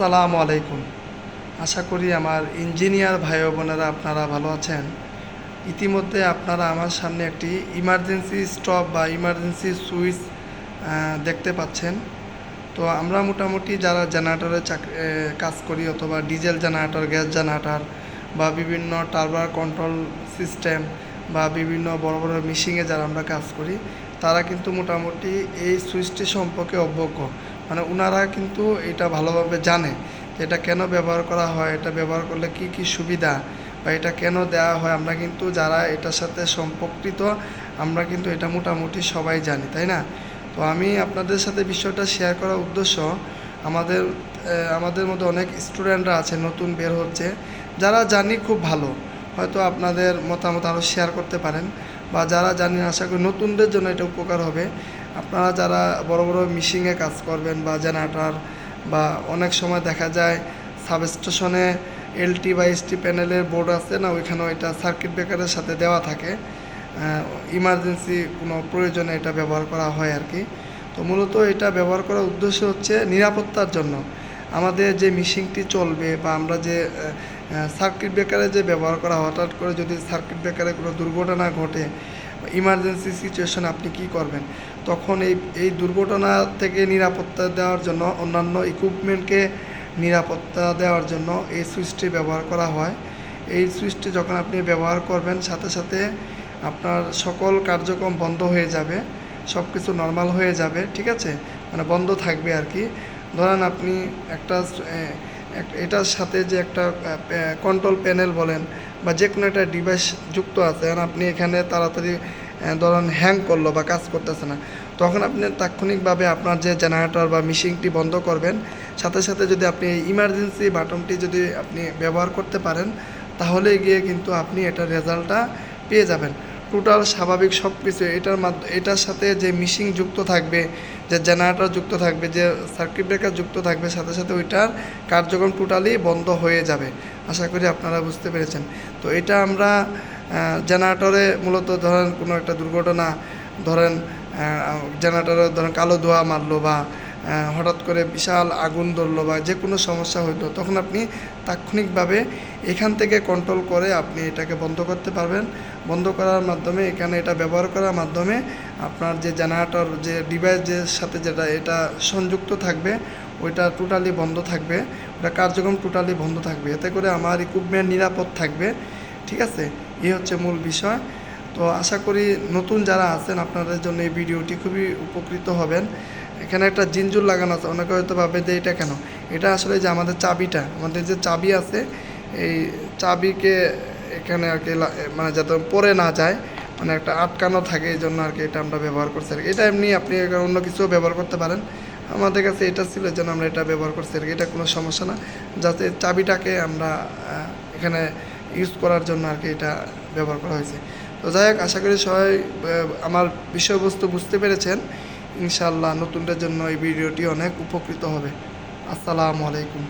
আসসালামু আলাইকুম। আশা করি আমার ইঞ্জিনিয়ার ভাই বোনেরা আপনারা ভালো আছেন। ইতিমধ্যে আপনারা আমার সামনে একটি ইমার্জেন্সি স্টপ বা ইমার্জেন্সি সুইচ দেখতে পাচ্ছেন। তো আমরা মোটামুটি যারা জেনারেটরে কাজ করি অথবা ডিজেল জেনারেটর, গ্যাস জেনারেটর বা বিভিন্ন টার্বার কন্ট্রোল সিস্টেম বা বিভিন্ন বড় বড় মিশিংয়ে যারা আমরা কাজ করি, তারা কিন্তু মোটামুটি এই সুইচটি সম্পর্কে অবজ্ঞ। মানে ওনারা কিন্তু এটা ভালোভাবে জানে এটা কেন ব্যবহার করা হয়, এটা ব্যবহার করলে কি কি সুবিধা বা এটা কেন দেওয়া হয়। আমরা কিন্তু যারা এটার সাথে সম্পর্কিত, আমরা কিন্তু এটা মোটামুটি সবাই জানি, তাই না? তো আমি আপনাদের সাথে বিষয়টা শেয়ার করার উদ্দেশ্য, আমাদের আমাদের মধ্যে অনেক স্টুডেন্টরা আছে, নতুন বের হচ্ছে, যারা জানি খুব ভালো, হয়তো আপনাদের মতামত আরও শেয়ার করতে পারেন বা যারা জানি, আশা করি নতুনদের জন্য এটা উপকার হবে। আপনারা যারা বড় বড় মিশিংয়ে কাজ করবেন বা জেনারেটর বা অনেক সময় দেখা যায় সাবস্টেশনে এলটি বা এসটি প্যানেলের বোর্ড আছে না, ওইখানেও এটা সার্কিট ব্রেকারের সাথে দেওয়া থাকে। ইমার্জেন্সি কোনো প্রয়োজনে এটা ব্যবহার করা হয় আর কি। তো মূলত এটা ব্যবহার করার উদ্দেশ্য হচ্ছে নিরাপত্তার জন্য। আমাদের যে মিশিংটি চলবে বা আমরা যে সার্কিট ব্রেকারে যে ব্যবহার করা, হঠাৎ করে যদি সার্কিট ব্রেকারে কোনো দুর্ঘটনা ঘটে ইমার্জেন্সি সিচুয়েশন আপনি কি করবেন? তখন এই এই দুর্ঘটনা থেকে নিরাপত্তা দেওয়ার জন্য অন্যান্য ইকুইপমেন্টকে নিরাপত্তা দেওয়ার জন্য এই সুইচটি ব্যবহার করা হয়। এই সুইচটি যখন আপনি ব্যবহার করবেন, সাথে সাথে আপনার সকল কার্যক্রম বন্ধ হয়ে যাবে সব কিছু নর্মাল হয়ে যাবে, ঠিক আছে? মানে বন্ধ থাকবে আর কি। ধরেন আপনি একটা এটার সাথে যে একটা কন্ট্রোল প্যানেল বলেন বা যে কোনো একটা ডিভাইস যুক্ত আছে আপনি এখানে তাড়াতাড়ি ধরেন হ্যাং করল বা কাজ করতেছে না, তখন আপনি তাৎক্ষণিকভাবে আপনার যে জেনারেটর বা মিশিংটি বন্ধ করবেন। সাথে সাথে যদি আপনি ইমার্জেন্সি বাটনটি যদি আপনি ব্যবহার করতে পারেন, তাহলে গিয়ে কিন্তু আপনি এটার রেজাল্টটা পেয়ে যাবেন। টোটাল স্বাভাবিক সব কিছু এটার মাধ্য, এটার সাথে যে মিশিং যুক্ত থাকবে, যে জেনারেটর যুক্ত থাকবে, যে সার্কিট ব্রেকার যুক্ত থাকবে, সাথে সাথে ওইটার কার্যক্রম টোটালি বন্ধ হয়ে যাবে। আশা করি আপনারা বুঝতে পেরেছেন। তো এটা আমরা জেনারেটরে মূলত ধরেন কোনো একটা দুর্ঘটনা, ধরেন জেনারেটরে ধরেন কালো ধোঁয়া মারলো বা হঠাৎ করে বিশাল আগুন ধরলো বা যে কোনো সমস্যা হইতো, তখন আপনি তাৎক্ষণিকভাবে এখান থেকে কন্ট্রোল করে আপনি এটাকে বন্ধ করতে পারবেন। বন্ধ করার মাধ্যমে, এখানে এটা ব্যবহার করার মাধ্যমে আপনার যে জেনারেটর যে ডিভাইস যে সাথে যেটা, এটা সংযুক্ত থাকবে, ওইটা টোটালি বন্ধ থাকবে। ওটা কার্যক্রম টোটালি বন্ধ থাকবে। এতে করে আমার ইকুইপমেন্ট নিরাপদ থাকবে। ঠিক আছে? এই হচ্ছে মূল বিষয়। তো আশা করি নতুন যারা আছেন, আপনাদের জন্য এই ভিডিওটি খুবই উপকৃত হবেন। এখানে একটা জিনজুর লাগানো আছে, অনেকে হয়তো ভাবে যে এটা কেন? এটা আসলে যে আমাদের চাবিটা, আমাদের যে চাবি আছে, এই চাবিকে এখানে আর কি মানে যাতে পরে না যায় মানে একটা আটকানো থাকে, এই জন্য আর কি এটা আমরা ব্যবহার করছি আর কি। এটা এমনি আপনি অন্য কিছুও ব্যবহার করতে পারেন। আমাদের কাছে এটা ছিল জন্য আমরা এটা ব্যবহার করছি আর কি, এটা কোনো সমস্যা না। যাতে চাবিটাকে আমরা এখানে ইউজ করার জন্য আর কি এটা ব্যবহার করা হয়েছে। তো যাই হোক, আশা করি সবাই আমার বিষয়বস্তু বুঝতে পেরেছেন। ইনশাল্লাহ নতুনদের জন্য এই ভিডিওটি অনেক উপকৃত হবে। আসসালামু আলাইকুম।